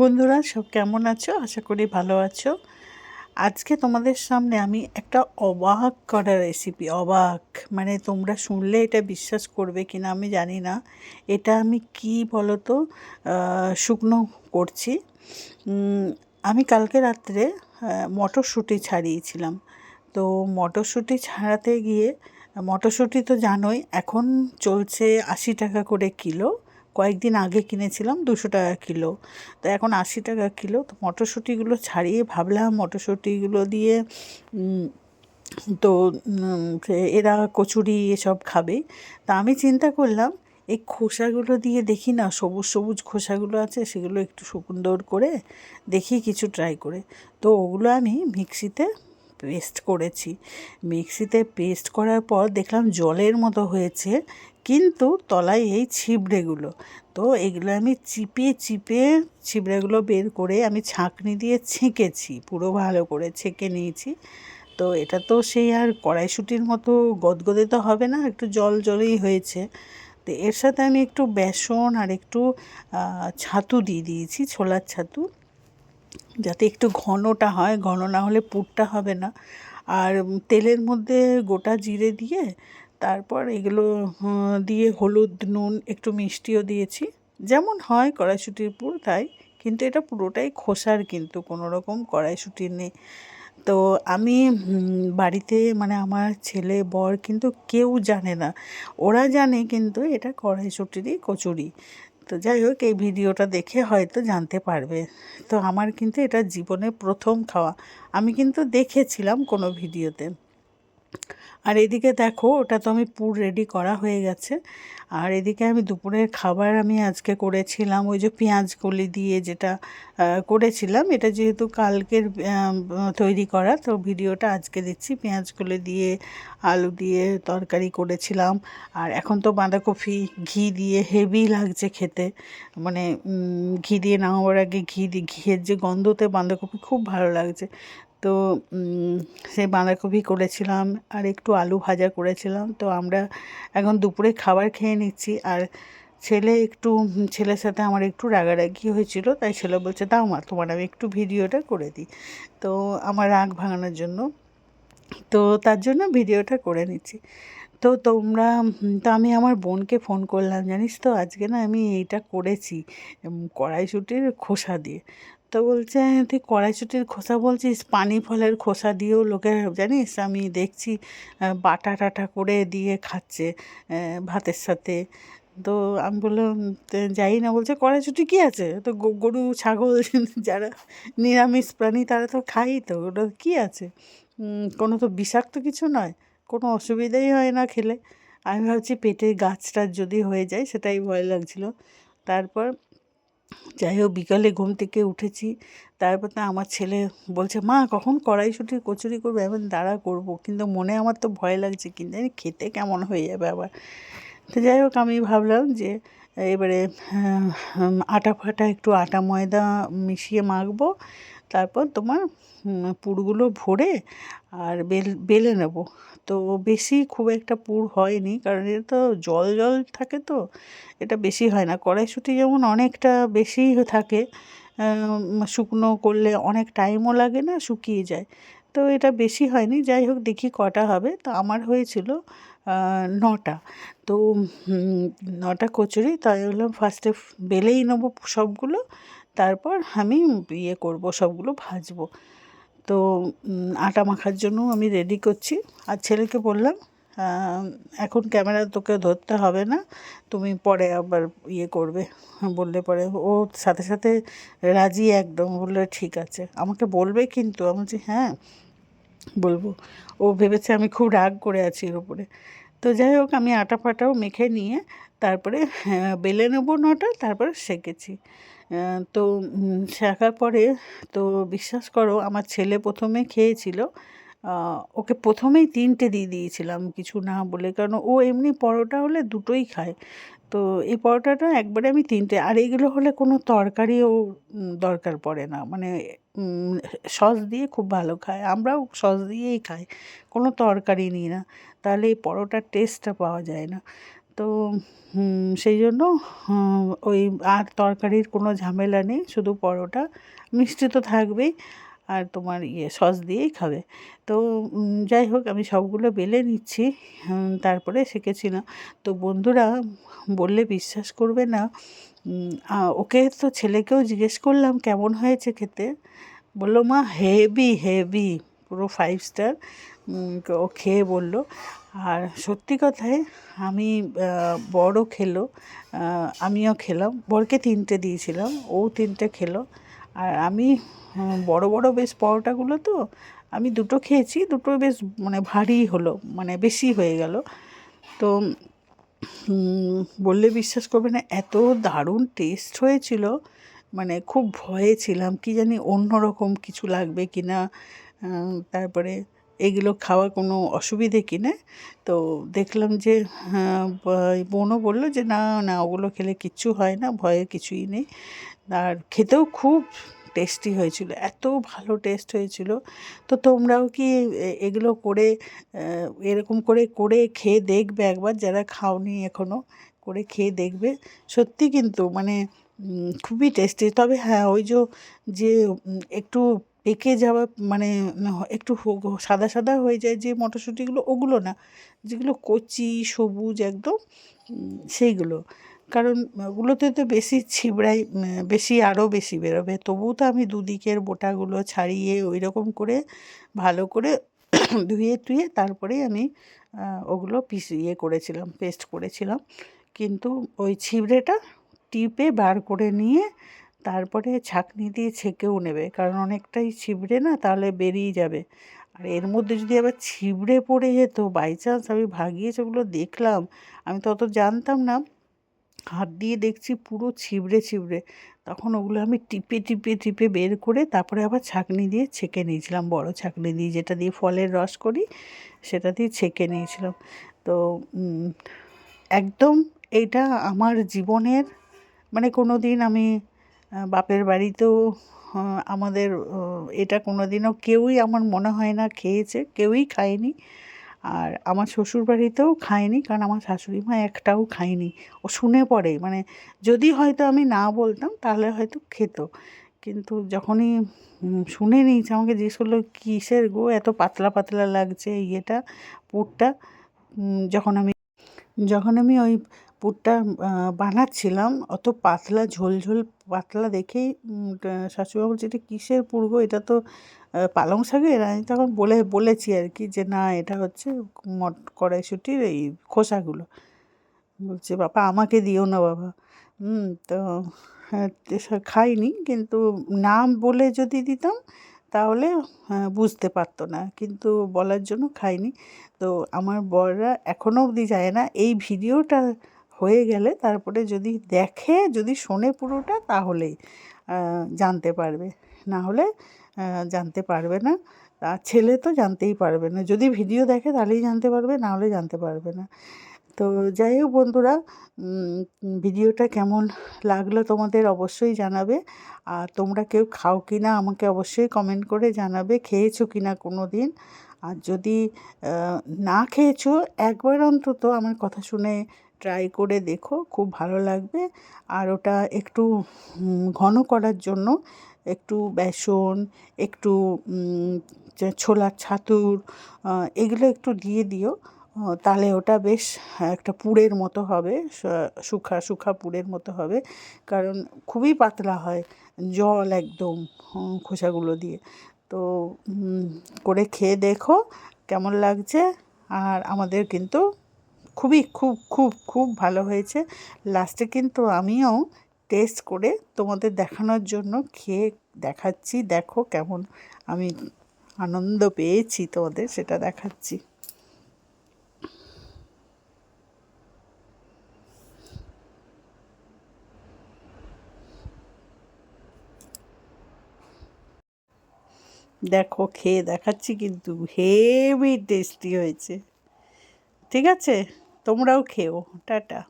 বন্ধুরা, সব কেমন আছো? আশা করি ভালো আছো। আজকে তোমাদের সামনে আমি একটা অবাক করা রেসিপি অবাক। মানে তোমরা শুনলে এটা বিশ্বাস করবে কি না আমি জানি না। এটা আমি কি বলো তো শুকনো করছি। আমি কালকে রাত্রে মটরশুঁটি ছাড়িয়েছিলাম। তো মটরশুঁটি ছাড়াতে গিয়ে, মটরশুঁটি তো জানোই, এখন চলছে আশি টাকা করে কিলো। কয়েকদিন আগে কিনেছিলাম দুশো টাকা কিলো। তো এখন আশি টাকা কিলো। তো মটরশুঁটিগুলো ছাড়িয়ে ভাবলাম মটরশুঁটিগুলো দিয়ে তো এরা কচুরি এসব খাবে। তা আমি চিন্তা করলাম, এই খোসাগুলো দিয়ে দেখি না, সবুজ সবুজ খোসাগুলো আছে, সেগুলো একটু সুন্দর করে দেখি কিছু ট্রাই করে। তো ওগুলো আমি মিক্সিতে পেস্ট করেছি। মিক্সিতে পেস্ট করার পর দেখলাম জলের মতো হয়েছে, কিন্তু তলায় এই ছিবড়েগুলো। তো এগুলো আমি চিপে চিপে ছিবড়েগুলো বের করে আমি ছাঁকনি দিয়ে ছেঁকেছি, পুরো ভালো করে ছেঁকে নিয়েছি। তো এটা তো সেই আর কড়াইশুঁটির মতো গদগদে তো হবে না, একটু জল জলেই হয়েছে। তো এর সাথে আমি একটু বেসন আর একটু ছাতু দিয়ে দিয়েছি, ছোলার ছাতু। যাতে একটু ঘনটা হয়, ঘন না হলে পুরটা হবে না। আর তেলের মধ্যে গোটা জিরে দিয়ে তারপর এগুলো দিয়ে হলুদ, নুন, একটু মিষ্টিও দিয়েছি। যেমন হয় কড়াইশুঁটির পুর তাই, কিন্তু এটা পুরোটাই খোসার কিন্তু, কোনো রকম কড়াইশুঁটি নেই। তো আমি বাড়িতে মানে আমার ছেলে, বর কিন্তু কেউ জানে না। ওরা জানে কিন্তু এটা কড়াইশুঁটিরই কচুরি। তো যাই হোক, এই ভিডিওটা দেখে হয়তো জানতে পারবে। তো আমার কিন্তু এটা জীবনে প্রথম খাওয়া। আমি কিন্তু দেখেছিলাম কোনো ভিডিওতে। আর এদিকে দেখো, ওটা তো আমি পুর রেডি করা হয়ে গেছে। আর এদিকে আমি দুপুরের খাবার আমি আজকে করেছিলাম, ওই যে পেঁয়াজ কলি দিয়ে যেটা করেছিলাম, এটা যেহেতু কালকের তৈরি করা, তো ভিডিওটা আজকে দিচ্ছি। পেঁয়াজ কলি দিয়ে আলু দিয়ে তরকারি করেছিলাম। আর এখন তো বাঁধাকপি, ঘি দিয়ে হেভি লাগছে খেতে। মানে ঘি দিয়ে নামাবার আগে ঘি দিয়ে ঘিয়ের যে গন্ধতে বাঁধাকপি খুব ভালো লাগছে। তো সেই বাঁধাকপি করেছিলাম আর একটু আলু ভাজা করেছিলাম। তো আমরা এখন দুপুরে খাবার খেয়ে নিচ্ছি। আর ছেলে একটু, ছেলের সাথে আমার একটু রাগারাগি হয়েছিল, তাই ছেলে বলছে, দাও মা, তোমার আমি একটু ভিডিওটা করে দিই। তো আমার রাগ ভাঙানোর জন্য। তো তার জন্য ভিডিওটা করে নিচ্ছি। তো তোমরা, তো আমি আমার বোনকে ফোন করলাম, জানিস তো? আজকে না আমি এইটা করেছি কড়াইশুঁটির খোসা দিয়ে। তো বলছে তুই কড়াইশুঁটির খোসা বলছিস, পানি ফলের খোসা দিয়েও লোকে জানিস, আমি দেখছি বাটা টাটা করে দিয়ে খাচ্ছে ভাতের সাথে। তো আমি বললাম, "তে, যাই না, বলছে, কড়াইশুঁটি কী আছে? তো গরু, ছাগল, যারা নিরামিষ প্রাণী, তারা তো খাই তো, ওটা কী আছে? কোনো তো বিষাক্ত কিছু নয়, কোনো অসুবিধাই হয় না খেলে। আমি ভাবছি পেটে গাছটার যদি হয়ে যায়, সেটাই ভয় লাগছিল। তারপর যাই হোক, বিকালে ঘুম থেকে উঠেছি। তারপর তো আমার ছেলে বলছে, মা, কখন কড়াইশুঁটির কচুরি করবে? আমি দাঁড়া, করব। কিন্তু মনে আমার তো ভয় লাগছে কিন্তু জানি, খেতে কেমন হয়ে যাবে আবার। তো যাই হোক, আমি ভাবলাম যে এবারে আটা ফাটা একটু আটা ময়দা মিশিয়ে মাখবো। তারপর তোমার পুরগুলো ভরে আর বেল, বেলে নেব। তো বেশি খুব একটা পুর হয়নি। কারণ এটা তো জল জল থাকে তো, এটা বেশি হয় না। কড়াইশুঁটি যেমন অনেকটা বেশি থাকে শুকনো করলে অনেক টাইমও লাগে না, শুকিয়ে যায়। তো এটা বেশি হয়নি। যাই হোক, দেখি কটা হবে। তো আমার হয়েছিল নটা। তো নটা কচুরি, তাই হলো ফার্স্টে বেলেই নেব সবগুলো। তারপর আমি ইয়ে করব, সবগুলো ভাজবো। তো আটা মাখার জন্য আমি রেডি করছি। আর ছেলেকে বললাম এখন ক্যামেরা তোকে ধরতে হবে না তুমি পরে আবার ইয়ে করবে। বললে পরে ও সাথে সাথে রাজি একদম। বললে ঠিক আছে। আমাকে বলবে কিন্তু আমি বলছি হ্যাঁ বলব। ও ভেবেছে আমি খুব রাগ করে আছি এর উপরে। তো যাই হোক আমি আটা ফাটাও মেখে নিয়ে তারপরে হ্যাঁ, বেলে নেব নটা তারপরে সেঁকেছি। তো শেখার পরে তো বিশ্বাস করো আমার ছেলে প্রথমে খেয়েছিল। ওকে প্রথমেই তিনটে দিয়ে দিয়েছিলাম কিছু না বলে, কারণ ও এমনি পরোটা হলে দুটোই খায়। তো এই পরোটাটা একবারে আমি তিনটে, আর এইগুলো হলে কোনো তরকারিও দরকার পড়ে না। মানে সস দিয়ে খুব ভালো খায়, আমরাও সস দিয়েই খাই, কোনো তরকারি নিই না। তাহলে এই পরোটার টেস্টটা পাওয়া যায় না। তো সেই জন্য ওই আর তরকারির কোনো ঝামেলা নেই, শুধু পরোটা। মিষ্টি তো থাকবেই, আর তোমার ইয়ে সস দিয়েই খাবে। তো যাই হোক, আমি সবগুলো বেলে নিচ্ছি তারপরে শিখেছিলাম তো বন্ধুরা, বললে বিশ্বাস করবে না ওকে তো ছেলেকেও জিজ্ঞেস করলাম, কেমন হয়েছে খেতে? বলল, মা হেভি হেভি পুরো ফাইভ স্টার ও খেয়ে বলল, আর সত্যি কথায় আমি বড়ও খেলো আমিও খেলাম। বরকে তিনটে দিয়েছিলাম, ও তিনটে খেলো। আর আমি বড় বড় বেশ পরোটাগুলো তো, আমি দুটো খেয়েছি, দুটো বেশ মানে ভারী হলো মানে বেশি হয়ে গেল। তো বললে বিশ্বাস করবে না, এত দারুণ টেস্ট হয়েছিল। মানে খুব ভয়ে ছিলাম, কি জানি অন্যরকম কিছু লাগবে কি না তারপরে এগুলো খাওয়া কোনো অসুবিধে কি না? তো দেখলাম যে হ্যাঁ, বোনও বলল যে না না ওগুলো খেলে কিচ্ছু হয় না ভয়ে কিছুই নেই। আর খেতেও খুব টেস্টি হয়েছিল এত ভালো টেস্ট হয়েছিল। তো তোমরাও কি এগুলো করে এরকম করে করে খেয়ে দেখবে একবার যারা খাওনি এখনও করে খেয়ে দেখবে। সত্যি কিন্তু মানে খুবই টেস্টি তবে হ্যাঁ ওই যে যে একটু পেকে যাওয়া মানে একটু সাদা সাদা হয়ে যায় যে মটরশুঁটিগুলো, ওগুলো না, যেগুলো কচি, সবুজ একদম সেইগুলো। কারণ ওগুলোতে তো বেশি ছিবড়াই বেশি আরও বেশি বেরোবে। তবুও তো আমি দুদিকের বোটাগুলো ছাড়িয়ে ওই রকম করে, ভালো করে ধুয়ে টুয়ে তারপরেই আমি ওগুলো পিস ইয়ে করেছিলাম, পেস্ট করেছিলাম। কিন্তু ওই ছিবড়েটা টিপে বার করে নিয়ে তারপরে ছাঁকনি দিয়ে ছেঁকেও নেবে। কারণ অনেকটাই ছিবড়ে না, তাহলে বেরিয়ে যাবে। আর এর মধ্যে যদি আবার ছিবড়ে পড়ে যেত বাই চান্স আমি ভাগিয়ে সেগুলো দেখলাম, আমি তত জানতাম না। হাত দিয়ে দেখছি পুরো ছিবড়ে ছিবড়ে। তখন ওগুলো আমি টিপে টিপে টিপে বের করে তারপরে আবার ছাঁকনি দিয়ে ছেঁকে নিয়েছিলাম, বড় ছাঁকনি দিয়ে। যেটা দিয়ে ফলের রস করি, সেটা দিয়ে ছেঁকে নিয়েছিলাম। তো একদম এইটা আমার জীবনের মানে কোনো দিন আমি বাপের বাড়িতেও আমাদের এটা কোনো দিনও কেউই আমার মনে হয় না খেয়েছে, কেউই খায়নি। আর আমার শ্বশুর বাড়িতেও খায়নি, কারণ আমার শাশুড়ি মা একটাও খায়নি। ও শুনে পড়ে মানে যদি হয়তো আমি না বলতাম, তাহলে হয়তো খেত। কিন্তু যখনই শুনে নিয়েছে, আমাকে জিজ্ঞেস করল, কিসের গো? এত পাতলা পাতলা লাগছে, ইয়েটা, পুরটা? যখন আমি যখন আমি ওই পুরটা বানাচ্ছিলাম। অত পাতলা ঝোল ঝোল পাতলা দেখেই আহ, বলছে এটা কিসের পুর গো এটা তো পালং শাকের? আমি তখন বলে বলেছি আর কি যে না এটা হচ্ছে মট কড়াইশুটির এই খোসাগুলো। বলছে বাবা আমাকে দিও না বাবা। হুম তো হ্যাঁ, খাইনি কিন্তু নাম বলে যদি দিতাম তাহলে হ্যাঁ, বুঝতে পারতো না। কিন্তু বলার জন্য খাইনি। তো আমার বররা এখনও অবধি যায় না এই ভিডিওটা হয়ে গেলে তারপরে যদি দেখে, যদি শোনে পুরোটা, তাহলেই জানতে পারবে। না হলে জানতে পারবে না। আর ছেলে তো জানতেই পারবে না। যদি ভিডিও দেখে, তাহলেই জানতে পারবে, না হলে জানতে পারবে না। তো যাই হোক বন্ধুরা ভিডিওটা কেমন লাগল তোমাদের অবশ্যই জানাবে। আর তোমরা কেউ খাও কি না, আমাকে অবশ্যই কমেন্ট করে জানাবে, খেয়েছো কি না কোনো দিন। আর যদি না খেয়েছো, একবার অন্তত আমার কথা শুনে ট্রাই করে দেখো, খুব ভালো লাগবে। আর ওটা একটু ঘন করার জন্য একটু বেসন, একটু ছোলার ছাতুর এগুলো একটু দিয়ে দিও। তাহলে ওটা বেশ একটা পুরের মতো হবে শুখা শুখা পুরের মতো হবে। কারণ খুবই পাতলা হয় জল একদম খোসাগুলো দিয়ে। তো করে খেয়ে দেখো কেমন লাগছে। আর আমাদের কিন্তু খুবই, খুব খুব খুব ভালো হয়েছে। লাস্টে কিন্তু আমিও টেস্ট করে তোমাদের দেখানোর জন্য খেয়ে দেখাচ্ছি। দেখো কেমন আমি আনন্দ পেয়েছি তোমাদের, সেটা দেখাচ্ছি। দেখো, খেয়ে দেখাচ্ছি কিন্তু হেভি টেস্টি হয়েছে। ঠিক আছে? তোমরাও খেও টাটা।